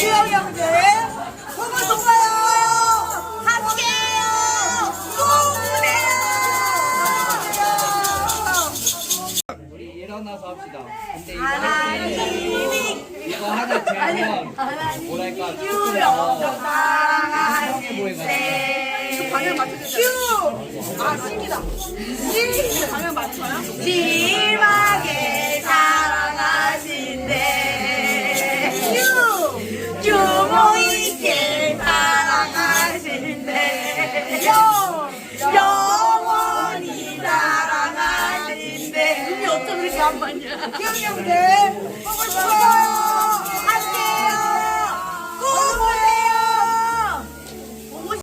주영 형제. 보고 싶어요. 함께해요. 공부해요 우리 일어나서 합시다. 근데 이거 하나님 이거 하나 되면 뭐랄까 유령 사랑하는 세 방향 맞춰주세요. 큐아 신기다. 사랑하신대